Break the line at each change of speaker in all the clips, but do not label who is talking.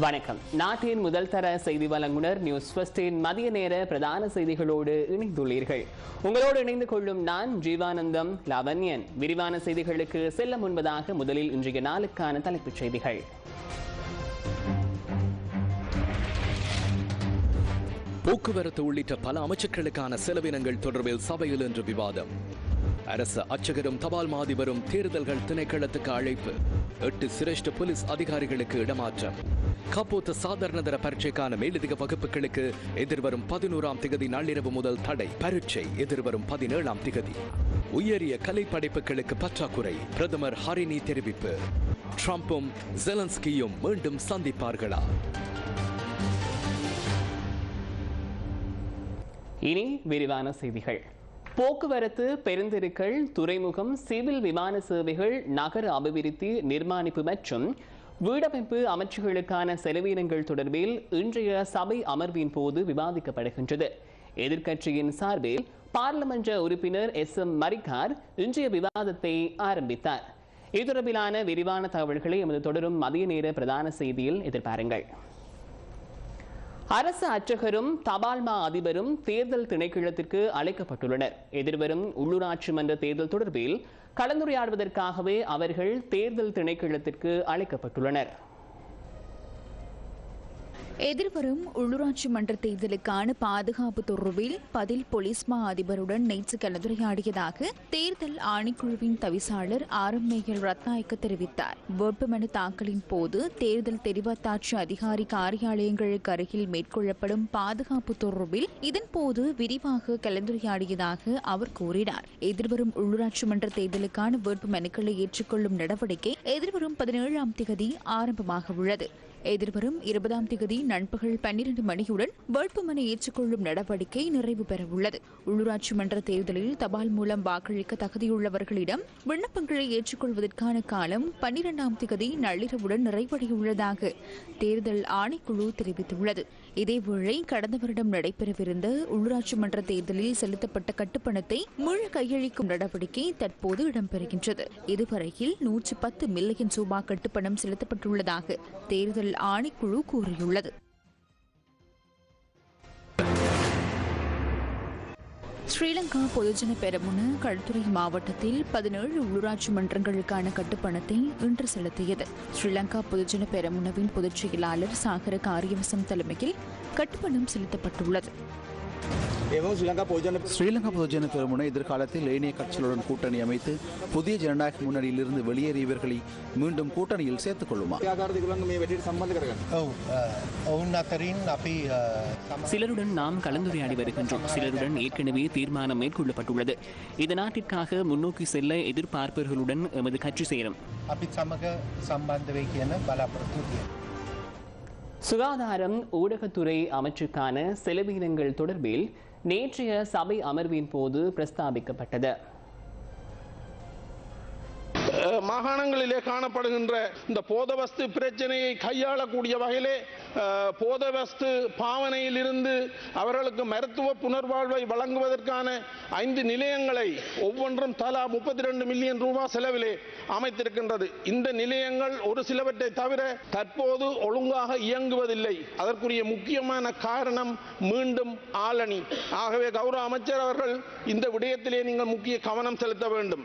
வணக்கம். நாட்டின் முதல் தர செய்தி வழங்குனர் நியூஸ் ஃபர்ஸ்டின் மதிய நேர பிரதான செய்திகளோடு இணைந்துள்ளீர்கள். உங்களோடு இணைந்து கொள்ளும் நான் ஜீவானந்தம் லாவண்யன். விரிவான செய்திகளுக்கு செல்ல முன்பதாக முதலில் இன்றைய நாளுக்கான தலைப்புச் செய்திகள்.
போக்குவரத்து உள்ளிட்ட பல அமைச்சர்களுக்கான செலவினங்கள் தொடர்பில் சபையில் இன்று விவாதம். அரசு அச்சகரும் தபால் மாதிபரும் தேர்தல்கள் திணைக்களத்துக்கு அழைப்பு. எட்டு சிரேஷ்ட போலீஸ் அதிகாரிகளுக்கு இடமாற்றம். காப்போத்த சாதாரணதர பரீட்சைக்கான மேலதிக வகுப்புகளுக்கு எதிர்வரும் பதினோராம் திகதி நள்ளிரவு முதல் தடை. பரீட்சை எதிர்வரும் பதினேழாம் திகதி. உயரிய கலை படைப்புகளுக்கு பற்றாக்குறை. பிரதமர் ஹரினி தெரிவிப்பு. ட்ரம்பும் ஜெலன்ஸ்கியும் மீண்டும் சந்திப்பார்களா?
இனி விரிவான செய்திகள். போக்குவரத்து பெருந்தெருக்கள் துறைமுகம் சிவில் விமான சேவைகள் நகர அபிவிருத்தி நிர்மாணிப்பு மற்றும் வீடமைப்பு அமைச்சுகளுக்கான செலவினங்கள் தொடர்பில் இன்றைய சபை அமர்வின் போது விவாதிக்கப்படுகின்றது. எதிர்க்கட்சியின் சார்பில் பாராளுமன்ற உறுப்பினர் எஸ் எம் மரிகார் இன்றைய விவாதத்தை ஆரம்பித்தார். இது தொடர்பிலான விரிவான தகவல்களை எமது தொடரும் மதிய நேர பிரதான செய்தியில் எதிர்பாருங்கள். அரசு அர்ச்சகரும் தபால் மா அதிபரும் தேர்தல் திணைக்களத்திற்கு அழைக்கப்பட்டுள்ளனர். எதிர்வரும் உள்ளூராட்சி மன்ற தேர்தல் தொடர்பில் கலந்துரையாடுவதற்காகவே அவர்கள் தேர்தல் திணைக்களத்திற்கு அழைக்கப்பட்டுள்ளனர்.
எதிர்வரும் உள்ளூராட்சி மன்ற தேர்தலுக்கான பாதுகாப்பு தொடர்பில் பதில் போலீஸ் மா அதிபருடன் நேற்று கலந்துரையாடியதாக தேர்தல் ஆணைக்குழுவின் தவிசாளர் ஆரம் மேகல் ரத்நாயக்க தெரிவித்தார். வேட்புமனு தாக்கலின் போது தேர்தல் தெரிவத்தாட்சி அதிகாரி காரியாலயங்களுக்கு அருகில் மேற்கொள்ளப்படும் பாதுகாப்பு தொடர்பில் இதன்போது விரிவாக கலந்துரையாடியதாக அவர் கூறினார். எதிர்வரும் உள்ளூராட்சி மன்ற தேர்தலுக்கான வேட்புமனுக்களை ஏற்றுக்கொள்ளும் நடவடிக்கை எதிர்வரும் பதினேழாம் திகதி ஆரம்பமாக உள்ளது எதிர்வரும் இருபதாம் தேதி நண்பகல் பன்னிரண்டு மணியுடன் வேட்புமனு ஏற்றுக்கொள்ளும் நடவடிக்கை நிறைவு பெறவுள்ளது. உள்ளூராட்சி மன்ற தேர்தலில் தபால் மூலம் வாக்களிக்க தகுதியுள்ளவர்களிடம் விண்ணப்பங்களை ஏற்றுக்கொள்வதற்கான காலம் பன்னிரெண்டாம் தேதி நள்ளிரவுடன் நிறைவடையுள்ளதாக தேர்தல் ஆணைக்குழு தெரிவித்துள்ளது. இதேவேளை கடந்த வருடம் நடைபெறவிருந்த உள்ளூராட்சி மன்ற தேர்தலில் செலுத்தப்பட்ட கட்டுப்பணத்தை முழு கையளிக்கும் நடவடிக்கை தற்போது இடம்பெறுகின்றது. இதுவரையில் நூற்று பத்து மில்லியன் ரூபாய் கட்டுப்பணம் செலுத்தப்பட்டுள்ளதாக தேர்தல் ஆணைக்குழு கூறியுள்ளது. ஸ்ரீலங்கா பொதுஜன பெரமுன களுத்துறை மாவட்டத்தில் பதினேழு உள்ளூராட்சி மன்றங்களுக்கான கட்டுப்பணத்தை இன்று செலுத்தியது. ஸ்ரீலங்கா பொதுஜன பெரமுனவின் பொதுச் செயலாளர் சாகர காரியவசம் தலைமையில் கட்டுப்பணம் செலுத்தப்பட்டுள்ளது.
ஸ்ரீலங்கா பொதுஜன பெருமுனை எதிர்காலத்தில் ஏனைய கட்சிகளுடன் கூட்டணி அமைத்து புதிய ஜனநாயக முன்னணியிலிருந்து வெளியேறியவர்களை மீண்டும் கூட்டணியில் சேர்த்துக் கொள்ளுமா?
சிலருடன் நாம் கலந்துரையாடி வருகின்றோம். சிலருடன் ஏற்கனவே தீர்மானம் மேற்கொள்ளப்பட்டுள்ளது. இது நாட்டிற்காக முன்னோக்கி செல்ல எதிர்பார்ப்பவர்களுடன் எமது கட்சி சேரும். சுகாதாரம் ஊடகத்துறை அமைச்சுக்கான செலவினங்கள் தொடர்பில் நேற்றைய சபை அமர்வின் போது பிரஸ்தாபிக்கப்பட்டது.
மாகாணங்களிலே காணப்படுகின்ற இந்த போதவஸ்து பிரச்சனையை கையாளக்கூடிய வகையிலே போதவஸ்து பாவனையிலிருந்து அவர்களுக்கு மருத்துவ புனர்வாழ்வை வழங்குவதற்கான ஐந்து நிலையங்களை ஒவ்வொன்றும் தலா முப்பத்தி ரெண்டு மில்லியன் ரூபாய் செலவிலே அமைத்திருக்கின்றது. இந்த நிலையங்கள் ஒரு சிலவற்றை தவிர தற்போது ஒழுங்காக இயங்குவதில்லை. அதற்குரிய முக்கியமான காரணம் மீண்டும் ஆளணி. ஆகவே கௌரவ அமைச்சர் அவர்கள் இந்த விடயத்திலே நீங்கள் முக்கிய கவனம் செலுத்த வேண்டும்.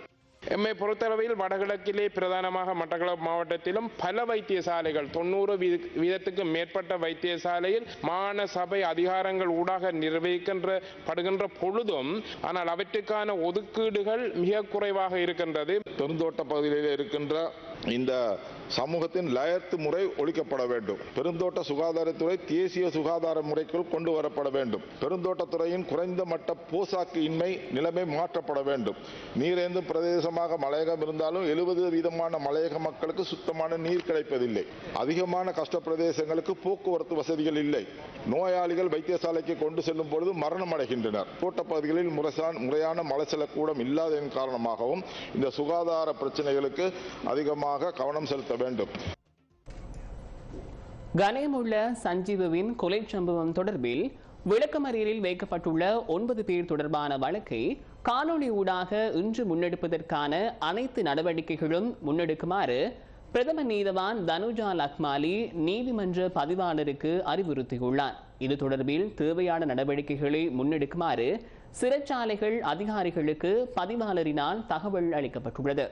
எம்மை பொறுத்தளவில் வடகிழக்கிலே பிரதானமாக மட்டக்களப்பு மாவட்டத்திலும் பல வைத்தியசாலைகள் தொண்ணூறு வீதத்துக்கு மேற்பட்ட வைத்தியசாலையில் மாகாண சபை அதிகாரங்கள் ஊடாக நிர்வகிக்கின்ற படுகின்ற பொழுதும் ஆனால் அவற்றுக்கான ஒதுக்கீடுகள் மிக குறைவாக இருக்கின்றது.
பெருந்தோட்ட பகுதியில் இருக்கின்ற இந்த சமூகத்தின் லயத்து முறை ஒழிக்கப்பட வேண்டும். பெருந்தோட்ட சுகாதாரத்துறை தேசிய சுகாதார முறைக்குள் கொண்டு வரப்பட வேண்டும். பெருந்தோட்டத்துறையின் குறைந்த மட்ட போசாக்கு இன்மை நிலைமை மாற்றப்பட வேண்டும். நீரேந்தும் பிரதேசமாக மலையகம் இருந்தாலும் எழுபது வீதமான மலையக மக்களுக்கு சுத்தமான நீர் கிடைப்பதில்லை. அதிகமான கஷ்ட பிரதேசங்களுக்கு போக்குவரத்து வசதிகள் இல்லை. நோயாளிகள் வைத்தியசாலைக்கு கொண்டு செல்லும் பொழுது மரணம் அடைகின்றனர். தோட்டப்பகுதிகளில் முறைசான் முறையான மலைச்சலக்கூடம் இல்லாததன் காரணமாகவும் இந்த சுகாதார பிரச்சனைகளுக்கு அதிகமாக கவனம் செலுத்த வேண்டும்.
கனயமுள்ள சஞ்சீவுவின் கொலை சம்பவம் தொடர்பில் விளக்கமறியலில் வைக்கப்பட்டுள்ள ஒன்பது பேர் தொடர்பான வழக்கை காணொலி ஊடாக இன்று முன்னெடுப்பதற்கான அனைத்து நடவடிக்கைகளும் முன்னெடுக்குமாறு பிரதம நீதவான் தனுஜா லக்மாலி நீதிமன்ற பதிவாளருக்கு அறிவுறுத்தியுள்ளார். இது தொடர்பில் தேவையான நடவடிக்கைகளை முன்னெடுக்குமாறு சிறைச்சாலைகள் அதிகாரிகளுக்கு பதிவாளரினால் தகவல் அளிக்கப்பட்டுள்ளது.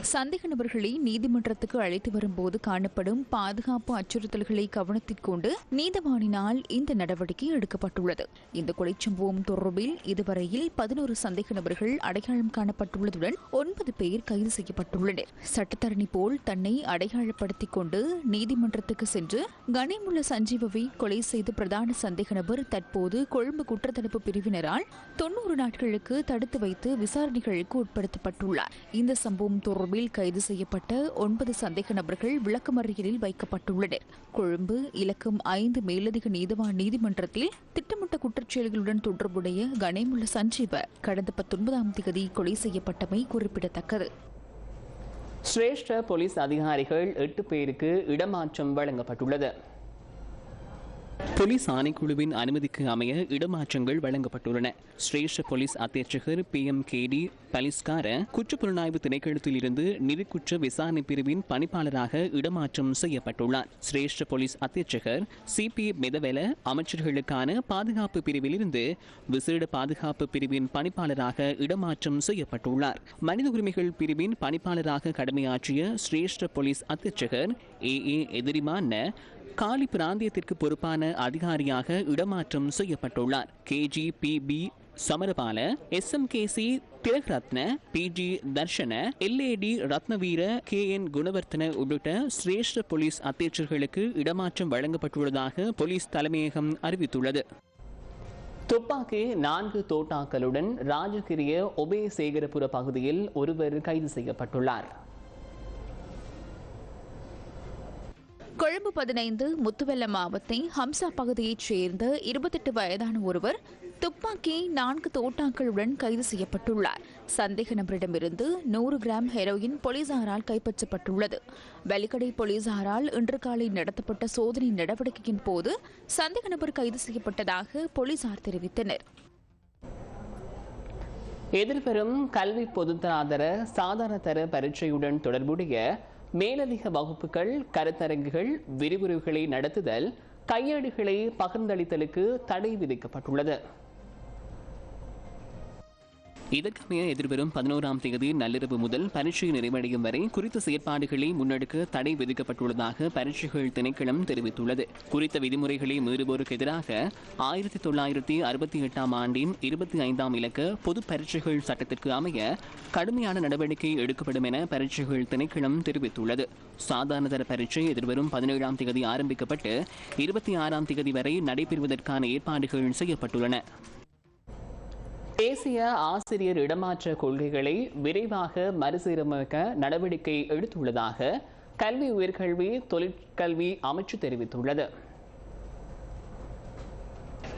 சந்தேக நபர்களை நீதிமன்றத்துக்கு அழைத்து வரும்போது காணப்படும் பாதுகாப்பு அச்சுறுத்தல்களை கவனத்தில் கொண்டு நீதவானினால் இந்த நடவடிக்கை எடுக்கப்பட்டுள்ளது. இந்த கொலை சம்பவம் தொடர்பில் இதுவரையில் பதினோரு சந்தேக நபர்கள் அடையாளம் காணப்பட்டுள்ளதுடன் ஒன்பது பேர் கைது செய்யப்பட்டுள்ளனர். சட்டத்தரணி போல் தன்னை அடையாளப்படுத்திக் கொண்டு நீதிமன்றத்துக்கு சென்று கனிமுள்ள சஞ்சீவவை கொலை செய்த பிரதான சந்தேக நபர் தற்போது கொழும்பு குற்றத்தடுப்பு பிரிவினரால் தொன்னூறு நாட்களுக்கு தடுத்து வைத்து விசாரணைகளுக்கு உட்படுத்தப்பட்டுள்ளார். இந்த சம்பவம் தொடர்பில் கைது செய்யப்பட்ட ஒன்பது சந்தேக நபர்கள் விளக்கமறியலில் வைக்கப்பட்டுள்ளனர். கொழும்பு இலக்கம் ஐந்து மேலதிக நீதவான் நீதிமன்றத்தில் திட்டமிட்ட குற்றச்செயல்களுடன் தொடர்புடைய கணேமுள்ள சஞ்சீவ கடந்த பத்தொன்பதாம் தேதி கொலை செய்யப்பட்டமை குறிப்பிடத்தக்கது.
சிரேஷ்ட போலீஸ் அதிகாரிகள் எட்டு பேருக்கு இடமாற்றம் வழங்கப்பட்டுள்ளது. போலீஸ் ஆணைக்குழுவின் அனுமதிக்கு அமைய இடமாற்றங்கள் வழங்கப்பட்டுள்ளன. சிரேஷ்ட போலீஸ் அத்தியட்சகர் பி எம் கேடி பலிஸ்கார குற்றப்புலனாய்வு திணைக்களத்தில் இருந்து நிதிக்குற்ற விசாரணை பிரிவின் பணிப்பாளராக இடமாற்றம் செய்யப்பட்டுள்ளார். சிரேஷ்ட போலீஸ் அத்தியட்சகர் சி பி மெதவெல அமைச்சர்களுக்கான பாதுகாப்பு பிரிவில் இருந்து விசேட பாதுகாப்பு பிரிவின் பணிப்பாளராக இடமாற்றம் செய்யப்பட்டுள்ளார். மனித உரிமைகள் பிரிவின் பணிப்பாளராக கடமையாற்றிய சிரேஷ்ட போலீஸ் அத்தியட்சகர் ஏ ஏ எதிரிமான காலி பிராந்தியத்திற்கு பொறுப்பான அதிகாரியாக இடமாற்றம் செய்யப்பட்டுள்ளார். KG PP Samarapala SMKC Thilakaratne PG Darshana LAD Ratnaweera K. N. Gunawardena உள்ளிட்ட சிரேஷ்ட போலீஸ் அத்தியட்சர்களுக்கு இடமாற்றம் வழங்கப்பட்டுள்ளதாக போலீஸ் தலைமையகம் அறிவித்துள்ளது. துப்பாக்கி நான்கு தோட்டாக்களுடன் ராஜகிரிய ஒபே சேகரபுர பகுதியில் ஒருவர் கைது செய்யப்பட்டுள்ளார்.
கொழும்பு பதினைந்து முத்துவெல்ல மாவத்தை ஹம்சா பகுதியைச் சேர்ந்த இருபத்தெட்டு வயதான ஒருவர் துப்பாக்கி நான்கு தோட்டாக்களுடன் கைது செய்யப்பட்டுள்ளார். சந்தேக நபரிடமிருந்து நூறு கிராம் ஹெரோயின் போலீசாரால் கைப்பற்றப்பட்டுள்ளது. வெலிக்கடை போலீசாரால் இன்று காலை நடத்தப்பட்ட சோதனை நடவடிக்கையின் போது சந்தேக நபர் கைது செய்யப்பட்டதாக போலீசார் தெரிவித்தனர்.
எதிர்வரும் கல்வி பொதுத்தராதர சாதாரண தர பரீட்சையுடன் தொடர்புடைய மேலதிக வகுப்புகள் கருத்தரங்குகள் விரிவுரைகளை நடத்துதல் கையேடுகளை பகிர்ந்தளித்தலுக்கு தடை விதிக்கப்பட்டுள்ளது. இதற்கமைய எதிர்வரும் பதினோராம் தேதி நள்ளிரவு முதல் பரீட்சை நிறைவடையும் வரை குறித்த செயற்பாடுகளை முன்னெடுக்க தடை விதிக்கப்பட்டுள்ளதாக பரீட்சைகள் திணைக்களம் தெரிவித்துள்ளது. குறித்த விதிமுறைகளை மீறுவோருக்கு எதிராக ஆயிரத்தி தொள்ளாயிரத்தி அறுபத்தி எட்டாம் ஆண்டின் இருபத்தி ஐந்தாம் இலக்க பொது பரீட்சைகள் சட்டத்திற்கு அமைய கடுமையான நடவடிக்கை எடுக்கப்படும் என பரீட்சைகள் திணைக்களம் தெரிவித்துள்ளது. சாதாரணதர பரீட்சை எதிர்வரும் பதினேழாம் தேதி ஆரம்பிக்கப்பட்டு இருபத்தி ஆறாம் தேதி வரை நடைபெறுவதற்கான ஏற்பாடுகள் செய்யப்பட்டுள்ளன. தேசிய ஆசிரியர் இடமாற்ற கொள்கைகளை விரைவாக மறுசீரமைக்க நடவடிக்கை எடுத்துள்ளதாக கல்வி உயர்கல்வி தொழிற்கல்வி அமைச்சு தெரிவித்துள்ளது.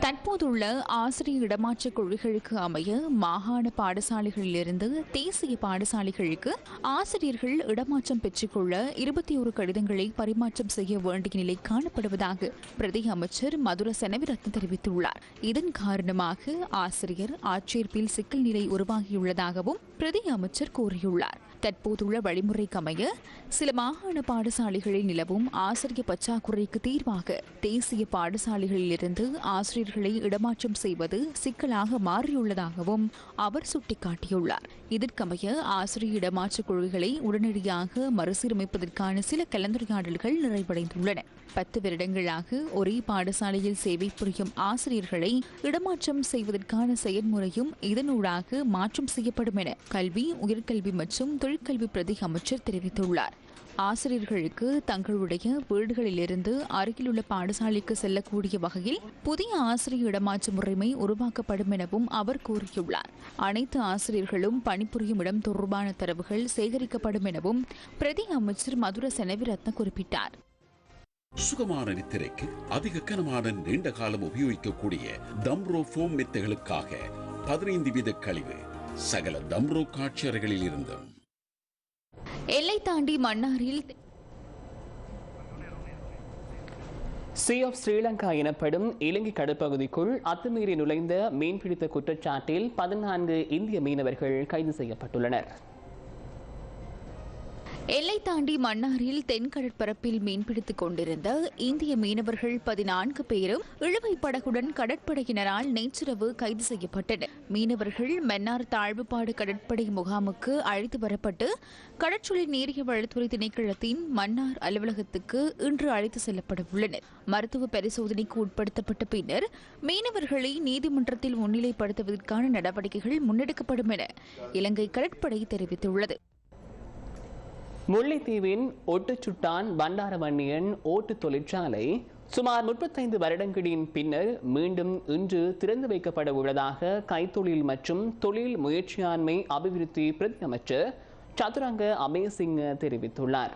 தற்போதுள்ள ஆசிரியர் இடமாற்ற கொள்கைகளுக்கு அமைய மாகாண பாடசாலைகளிலிருந்து தேசிய பாடசாலைகளுக்கு ஆசிரியர்கள் இடமாற்றம் பெற்றுக்கொள்ள இருபத்தி ஒரு கடிதங்களை பரிமாற்றம் செய்ய வேண்டிய நிலை காணப்படுவதாக பிரதி அமைச்சர் மதுர செனவிரத்ன தெரிவித்துள்ளார். இதன் காரணமாக ஆசிரியர் ஆட்சேர்ப்பில் சிக்கல் நிலை உருவாகியுள்ளதாகவும் பிரதி அமைச்சர் கூறியுள்ளார். தற்போதுள்ள வழிமுறைக்கு அமைய சில மாகாண பாடசாலைகளில் நிலவும் ஆசிரியர் பற்றாக்குறைக்கு தீர்வாக தேசிய பாடசாலைகளிலிருந்து ஆசிரியர்களை இடமாற்றம் செய்வது சிக்கலாக மாறியுள்ளதாகவும் அவர் சுட்டிக்காட்டியுள்ளார். இதற்கமைய ஆசிரியர் இடமாற்ற கொள்கைகளை உடனடியாக மறுசீரமைப்பதற்கான சில கலந்துரையாடல்கள் நிறைவடைந்துள்ளன. பத்து வருடங்களாக ஒரே பாடசாலையில் சேவை புரியும் ஆசிரியர்களை இடமாற்றம் செய்வதற்கான செயல்முறையும் இதனூடாக மாற்றம் செய்யப்படும் என கல்வி உயர்கல்வி மற்றும் தொழில் தொழிற்கல்வி பிரதி அமைச்சர் தெரிவித்துள்ளார். ஆசிரியர்களுக்கு தங்களுடைய வீடுகளிலிருந்து அருகிலுள்ள பாடசாலைக்கு செல்லக்கூடிய வகையில் புதிய ஆசிரியர் இடமாற்று முறைமை உருவாக்கப்படும் எனவும் அவர் கூறியுள்ளார். அனைத்து ஆசிரியர்களும் பணிபுரியும் இடம் தொடர்பான தரவுகள் சேகரிக்கப்படும் எனவும் பிரதி அமைச்சர் மதுர செனவிரத்ன குறிப்பிட்டார்.
சுகமான நித்திரைக்கு அதிக கனமான நீண்ட காலம் உபயோகிக்கக்கூடிய தம்ரோ ஃபோம் மெத்தைகளுக்காக பதினைந்து வீத கழிவு சகல தம்ரோ காட்சியறைகளில் இருந்தும்
எல்லை தாண்டி மன்னாரில்
சி ஆஃப் ஸ்ரீலங்கா எனப்படும் இலங்கை கடற்பகுதிக்குள் அத்துமீறி நுழைந்த மீன்பிடித்த குற்றச்சாட்டில் பதினான்கு இந்திய மீனவர்கள் கைது செய்யப்பட்டுள்ளனர்.
எல்லை தாண்டி மன்னாரில் தென்கடற்பரப்பில் மீன்பிடித்துக் கொண்டிருந்த இந்திய மீனவர்கள் பதினான்கு பேரும் இழுவை படகுடன் கடற்படையினரால் நேற்றிரவு கைது செய்யப்பட்டனர். மீனவர்கள் மன்னார் தாழ்வுபாடு கடற்படை முகாமுக்கு அழைத்து வரப்பட்டு கடற்சொலை நீரிய வளத்துறை திணைக்களத்தின் மன்னார் அலுவலகத்துக்கு இன்று அழைத்து செல்லப்பட உள்ளனர். மருத்துவ பரிசோதனைக்கு உட்படுத்தப்பட்ட பின்னர் மீனவர்களை நீதிமன்றத்தில் முன்னிலைப்படுத்துவதற்கான நடவடிக்கைகள் முன்னெடுக்கப்படும் என இலங்கை கடற்படை தெரிவித்துள்ளது.
முல்லைத்தீவின் ஒட்டுச்சுட்டான் பண்டாரவன்னியன் ஓட்டு தொழிற்சாலை. சுமார் முப்பத்தைந்து வருடங்களின் பின்னர் மீண்டும் இன்று திறந்து வைக்கப்பட உள்ளதாக கைத்தொழில் மற்றும் தொழில் முயற்சியாண்மை அபிவிருத்தி பிரதி அமைச்சர் சதுரங்க அமேசிங்க தெரிவித்துள்ளார்.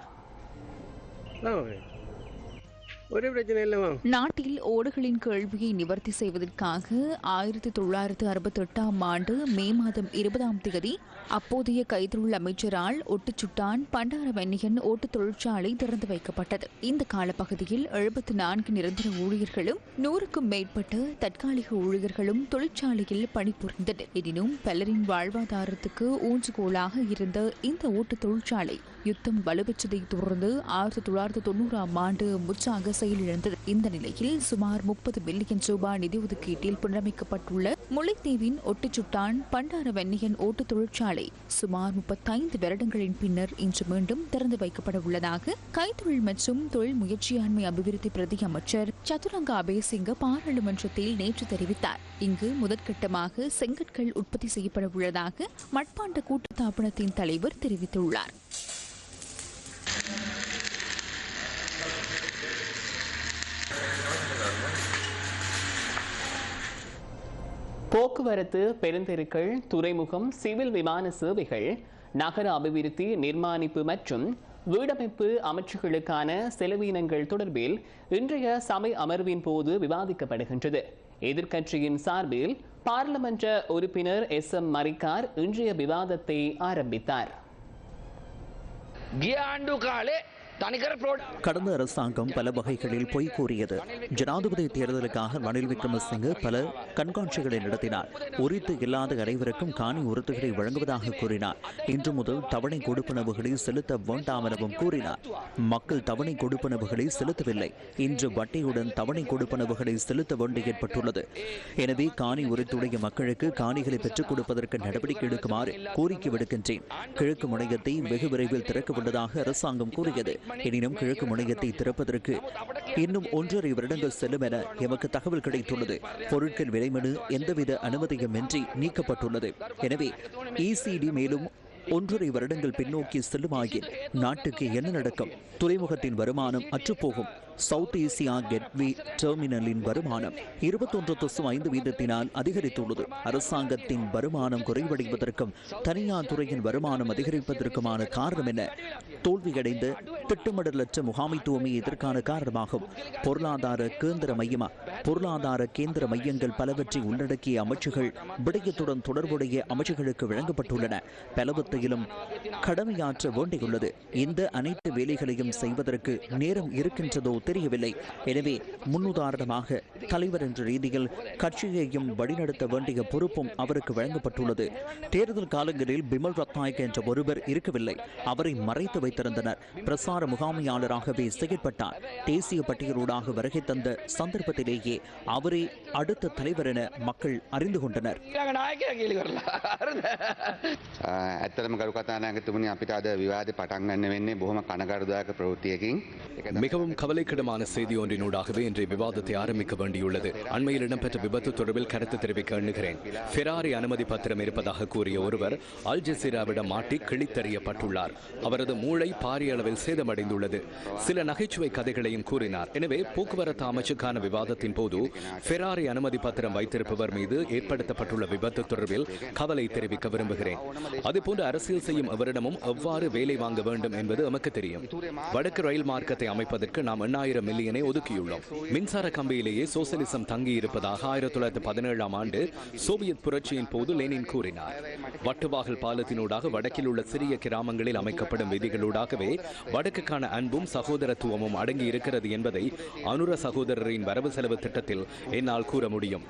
ஒரு பிரச்சனை இல்லவா
நாட்டில் ஓடுகளின் கேள்வியை நிவர்த்தி செய்வதற்காக ஆயிரத்தி தொள்ளாயிரத்து அறுபத்தி எட்டாம் ஆண்டு மே மாதம் இருபதாம் தேதி அப்போதைய கைத்தொழில் அமைச்சரால் ஒட்டுச்சுட்டான் பண்டாரவன்னியன் ஓட்டு தொழிற்சாலை திறந்து வைக்கப்பட்டது. இந்த காலப்பகுதியில் எழுபத்தி நான்கு நிரந்தர ஊழியர்களும் நூறுக்கும் மேற்பட்ட தற்காலிக ஊழியர்களும் தொழிற்சாலையில் பணிபுரிந்தனர். எனினும் பலரின் வாழ்வாதாரத்துக்கு ஊன்றுகோலாக இருந்த இந்த ஓட்டு தொழிற்சாலை யுத்தம் வலுப்பெற்றதை தொடர்ந்து ஆயிரத்தி தொள்ளாயிரத்தி தொண்ணூறாம் ஆண்டு முற்றாக செயலிழந்தது இந்த நிலையில் சுமார் முப்பது பில்லியன் ரூபாய் நிதி ஒதுக்கீட்டில் புனரமைக்கப்பட்டுள்ள முல்லைத்தீவின் ஒட்டுச்சுட்டான் பண்டார வெண்ணியன் ஓட்டு தொழிற்சாலை சுமார் முப்பத்தைந்து வருடங்களின் பின்னர் இன்று மீண்டும் திறந்து வைக்கப்பட உள்ளதாக கைத்தொழில் மற்றும் தொழில் முயற்சியாண்மை அபிவிருத்தி பிரதி அமைச்சர் சதுரங்க அபேசிங்க பாராளுமன்றத்தில் நேற்று தெரிவித்தார். இங்கு முதற்கட்டமாக செங்கற்கள் உற்பத்தி செய்யப்பட உள்ளதாக மட்பாண்ட கூட்டுத்தாபனத்தின் தலைவர் தெரிவித்துள்ளார்.
போக்குவரத்து பெருந்தெருக்கள் துறைமுகம் சிவில் விமான சேவைகள் நகர அபிவிருத்தி நிர்மாணிப்பு மற்றும் வீடமைப்பு அமைச்சுகளுக்கான செலவீனங்கள் தொடர்பில் இன்றைய சபை அமர்வின் போது விவாதிக்கப்படுகின்றது. எதிர்க்கட்சியின் சார்பில் பாராளுமன்ற உறுப்பினர் எஸ். எம். மரிக்கார் இன்றைய விவாதத்தை ஆரம்பித்தார்.
கடந்த அரசாங்கம் பல வகைகளில் பொய் கூறியது. ஜனாதிபதி தேர்தலுக்காக ரணில் விக்ரமசிங்கே பல கண்காட்சிகளை நடத்தினார். உரித்து இல்லாத அனைவருக்கும் காணி உறுத்துகளை வழங்குவதாக கூறினார். இன்று முதல் தவணை கொடுப்பனவுகளை செலுத்த வேண்டாம் எனவும் கூறினார். மக்கள் தவணை கொடுப்பனவுகளை செலுத்தவில்லை. இன்று வட்டியுடன் தவணை கொடுப்பனவுகளை செலுத்த வேண்டி ஏற்பட்டுள்ளது. எனவே காணி உரித்துடைய மக்களுக்கு காணிகளை பெற்றுக் கொடுப்பதற்கு நடவடிக்கை எடுக்குமாறு கோரிக்கை விடுக்கின்றேன். கிழக்கு முனையத்தை வெகு விரைவில் திறக்க உள்ளதாக அரசாங்கம் கூறியது. எனினும் கிழக்கு முனையத்தை திறப்பதற்கு இன்னும் ஒன்றரை வருடங்கள் செல்லும் என எமக்கு தகவல் கிடைத்துள்ளது. பொருட்கள் விலைமனு எந்தவித அனுமதியுமின்றி நீக்கப்பட்டுள்ளது. எனவே இசிடி மேலும் ஒன்றரை வருடங்கள் பின்னோக்கி செல்லுமாயின் நாட்டுக்கு என்ன நடக்கும்? துறைமுகத்தின் வருமானம் அற்றுப்போகும். சவுத் ஏசியா கெட்வே டெர்மினலின் வருமானம் இருபத்தொன்று தசம் ஐந்து வீதத்தினால் அதிகரித்துள்ளது. அரசாங்கத்தின் வருமானம் குறைவடைவதற்கும் தனியார் துறையின் வருமானம் அதிகரிப்பதற்குமான காரணம் என்ன? தோல்வியடைந்த திட்டமிடலற்ற முகாமைத்துவமே இதற்கான காரணமாகும். பொருளாதார கேந்திர மையமா? பொருளாதார கேந்திர மையங்கள் பலவற்றை உள்ளடக்கிய அமைச்சுகள் விடயத்துடன் தொடர்புடைய அமைச்சுகளுக்கு வழங்கப்பட்டுள்ளன. பலவத்தையிலும் கடமையாற்ற வேண்டியுள்ளது. இந்த அனைத்து வேலைகளையும் செய்வதற்கு நேரம் இருக்கின்றதோ தெரியவில்லை எனவே முன்னுதாரணமாக தலைவர் என்ற ரீதியில் கட்சியையும் வழிநடத்த வேண்டிய பொறுப்பும் அவருக்கு வழங்கப்பட்டுள்ளது தேர்தல் காலங்களில் பிமல் ரத்நாயக் என்ற ஒருவர் இருக்கவில்லை அவரை மறைத்து வைத்திருந்தனர் பிரசார முகாமையாளராகவே செயற்பட்டார் தேசிய பட்டியலூடாக வருகை தந்த சந்தர்ப்பத்திலேயே அவரே அடுத்த தலைவர் என மக்கள் அறிந்து கொண்டனர்
ඊළඟ නායකයා කියලි කරලා හරිද
ඇත්තටම ගරු කතානායකතුමනි අපිට අද විවාද පටන් ගන්න වෙන්නේ බොහොම කනගරුදායක ප්‍රවෘත්තියකින්
மிகவும் சங்கடமான செய்தி ஒன்றினூடாகவே இன்றைய விவாதத்தை ஆரம்பிக்க வேண்டியுள்ளது. அண்மையில் இடம்பெற்ற விபத்து தொடர்பில் கருத்து தெரிவிக்க எண்ணுகிறேன். ஃபெராரி அனுமதி பத்திரம் இருப்பதாக கூறிய ஒருவர் அல் ஜசீராவிடம் மாட்டி கிழித்தறியப்பட்டுள்ளார். அவரது மூளை பாரிய அளவில் சேதமடைந்துள்ளது. சில நகைச்சுவை கதைகளையும் கூறினார். எனவே போக்குவரத்து அமைச்சுக்கான விவாதத்தின் போது ஃபெராரி அனுமதி பத்திரம் வைத்திருப்பவர் மீது ஏற்படுத்தப்பட்டுள்ள விபத்து தொடர்பில் கவலை தெரிவிக்க விரும்புகிறேன். அதுபோன்று அரசியல் செய்யும் எவரிடமும் எவ்வாறு வேலை வாங்க வேண்டும் என்பது நமக்கு தெரியும். வடக்கு ரயில் மார்க்கத்தை அமைப்பதற்கு நாம் எண்ணாயிரம் ஆயிரம் மில்லியனை ஒதுக்கியுள்ளோம். மின்சார கம்பியிலேயே சோசியலிசம் தங்கி இருப்பதாக ஆயிரத்தி தொள்ளாயிரத்தி பதினேழாம் ஆண்டு சோவியத் புரட்சியின் போது லெனின் கூறினார். வட்டுவாகல் பாலத்தினூடாக வடக்கில் உள்ள சிறிய கிராமங்களில் அமைக்கப்படும் விதிகளூடாகவே வடக்குக்கான அன்பும் சகோதரத்துவமும் அடங்கி இருக்கிறது என்பதை அனுர சகோதரரின் வரவு செலவு திட்டத்தில் என்னால் கூற முடியும்.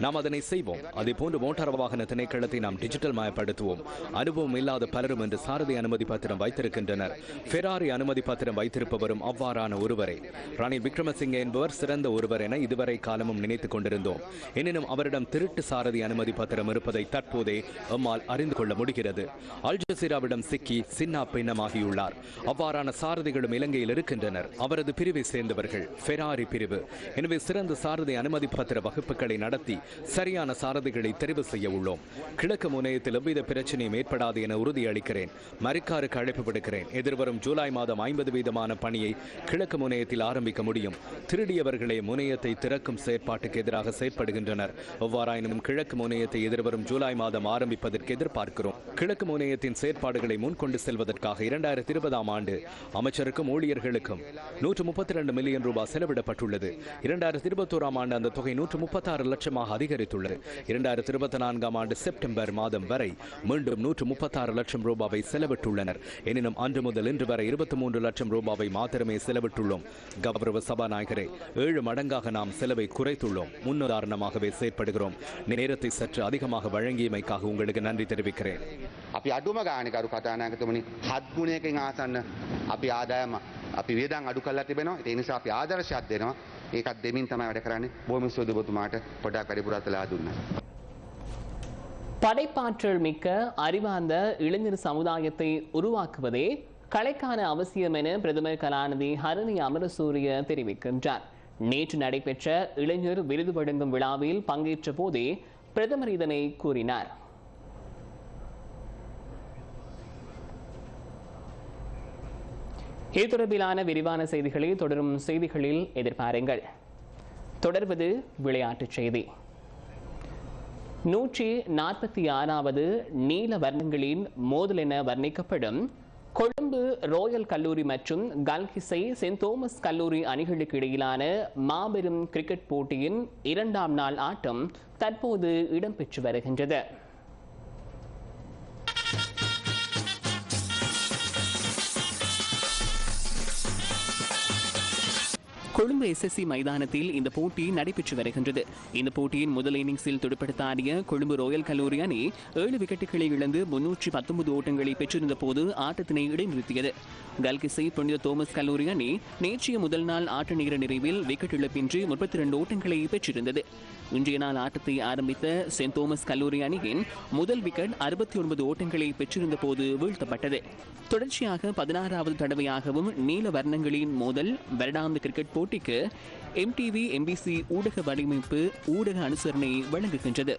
நாம் அதனை செய்வோம். அதே போன்று மோட்டார் வாகன திணைக்களத்தை நாம் டிஜிட்டல் மயப்படுத்துவோம். அனுபவம் இல்லாத பலரும் என்று சாரதி அனுமதி பத்திரம் வைத்திருக்கின்றனர். ஃபெராரி அனுமதி பத்திரம் வைத்திருப்பவரும் அவ்வாறான ஒருவரே. ரணில் விக்ரமசிங்கே என்பவர் சிறந்த ஒருவர் என இதுவரை காலமும் நினைத்துக் கொண்டிருந்தோம். எனினும் அவரிடம் திருட்டு சாரதி அனுமதி பத்திரம் இருப்பதை தற்போதே எம்மால் அறிந்து கொள்ள முடிகிறது. அல் ஜசீராவிடம் சிக்கி சின்னா பின்னமாகியுள்ளார். அவ்வாறான சாரதிகளும் இலங்கையில் இருக்கின்றனர். அவரது பிரிவை சேர்ந்தவர்கள் ஃபெராரி பிரிவு. எனவே சிறந்த சாரதி அனுமதி பத்திர வகுப்புகளை நடத்தி சரியான சாரதிகளை தெரிவு செய்ய உள்ளோம். கிழக்கு முனையத்தில் எவ்வித பிரச்சனையும் ஏற்படாது என உறுதியளிக்கிறேன். மரிக்காருக்கு அழைப்பு விடுக்கிறேன். எதிர்வரும் ஜூலை மாதம் ஐம்பது வீதமான பணியை கிழக்கு முனையத்தில் ஆரம்பிக்க முடியும். திருடியவர்களே முனையத்தை திறக்கும் செயற்பாட்டுக்கு எதிராக செயற்படுகின்றனர். எவ்வாறாயினும் கிழக்கு முனையத்தை எதிர்வரும் ஜூலை மாதம் ஆரம்பிப்பதற்கு எதிர்பார்க்கிறோம். கிழக்கு முனையத்தின் செயற்பாடுகளை முன்கொண்டு செல்வதற்காக இரண்டாயிரத்தி இருபதாம் ஆண்டு அமைச்சருக்கும் ஊழியர்களுக்கும் நூற்று முப்பத்தி இரண்டு மில்லியன் ரூபாய் செலவிடப்பட்டுள்ளது. இரண்டாயிரத்தி இருபத்தோராம் ஆண்டு அந்த தொகை நூற்று முப்பத்தாறு லட்சமாக அதிகரித்துள்ளது. இரண்டாயிரத்தி இருபத்தி நான்காம் ஆண்டு செப்டம்பர் மாதம் வரை மீண்டும் நூற்று முப்பத்தாறு லட்சம் ரூபாவை செலவிட்டுள்ளனர். எனினும் அன்று முதல் இன்று வரை இருபத்தி மூன்று லட்சம் ரூபாவை மாத்திரமே செலவிட்டுள்ளோம். கௌரவ சபாநாயகரே ஏழு மடங்காக நாம் செலவை குறைத்துள்ளோம் முன்னுதாரணமாகவே செயற்படுகிறோம் நேரத்தை சற்று அதிகமாக வழங்கியமைக்காக உங்களுக்கு நன்றி தெரிவிக்கிறேன்
අපි අඩුම ගාන කරු කතානායකතුමනි හත් ගුණයකින් ආසන්න අපි ආදායම අපි වියදම් අඩු කරලා තිබෙනවා ඒ නිසා අපි ආදර්ශයක් දෙනවා ඒකත් දෙමින් තමයි වැඩ කරන්නේ බොහොම ස්තුතියි පොඩක් වැඩිපුරත් වෙලා දුන්නා
படைப்பாற்றல் மிக்க அறிவார்ந்த இளைஞர் சமுதாயத்தை உருவாக்குவதே கலைக்கான அவசியம் என பிரதமர் கலாநிதி ஹரணி அமரசூரிய தெரிவிக்கின்றார். நேற்று நடைபெற்ற இளைஞர் விருது வழங்கும் விழாவில் பங்கேற்ற போதே பிரதமர் இதனை கூறினார். இது தொடர்பிலான விரிவான செய்திகளை தொடரும் செய்திகளில் எதிர்பாருங்கள். தொடர்வது விளையாட்டுச் செய்தி. நூற்றி நாற்பத்தி ஆறாவது நீல வர்ணங்களின் மோதல் என வர்ணிக்கப்படும் கொழும்பு ரோயல் கல்லூரி மற்றும் கல்கிசை சென்ட் தோமஸ் கல்லூரி அணிகளுக்கு இடையிலான மாபெரும் கிரிக்கெட் போட்டியின் இரண்டாம் நாள் ஆட்டம் தற்போது இடம்பெற்று வருகின்றது. கொழும்பு எஸ்எஸ்சி மைதானத்தில் இந்த போட்டி நடைபெற்று வருகின்றது. இந்த போட்டியின் முதல் இன்னிங்ஸில் துடுப்படுத்தாடிய கொழும்பு ரோயல் கல்லூரி அணி ஏழு விக்கெட்டுகளை இழந்து முன்னூற்றி பத்தொன்பது ஓட்டங்களை பெற்றிருந்த போது ஆட்டத்தினை இடைநிறுத்தியது. கல்கிசை புனித தோமஸ் கல்லூரி அணி நேற்றைய முதல் நாள் ஆட்ட நேர நிறைவில் விக்கெட் இழப்பின்றி முப்பத்தி இரண்டு ஓட்டங்களை பெற்றிருந்தது. இன்றைய நாள் ஆட்டத்தை ஆரம்பித்த சென்ட் தோமஸ் கல்லூரி அணியின் முதல் விக்கெட் அறுபத்தி ஒன்பது ஓட்டங்களை பெற்றிருந்த போது வீழ்த்தப்பட்டது. தொடர்ச்சியாக பதினாறாவது தடவையாகவும் நீல வர்ணங்களின் மோதல் வருடாந்த கிரிக்கெட் போட்டி போட்டிக்கு எம்டிவி எம்பிசி ஊடக வடிவமைப்பு ஊடக அனுசரணை வழங்குகின்றது.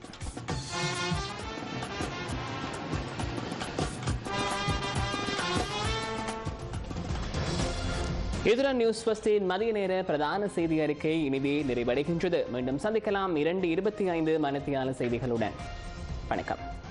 இதுடன் நியூஸ் ஃபஸ்டின் மதிய நேர பிரதான செய்தி அறிக்கை இனிதே நிறைவடைகின்றது. மீண்டும் சந்திக்கலாம் இரண்டு இருபத்தி ஐந்து மனத்தியான செய்திகளுடன். வணக்கம்.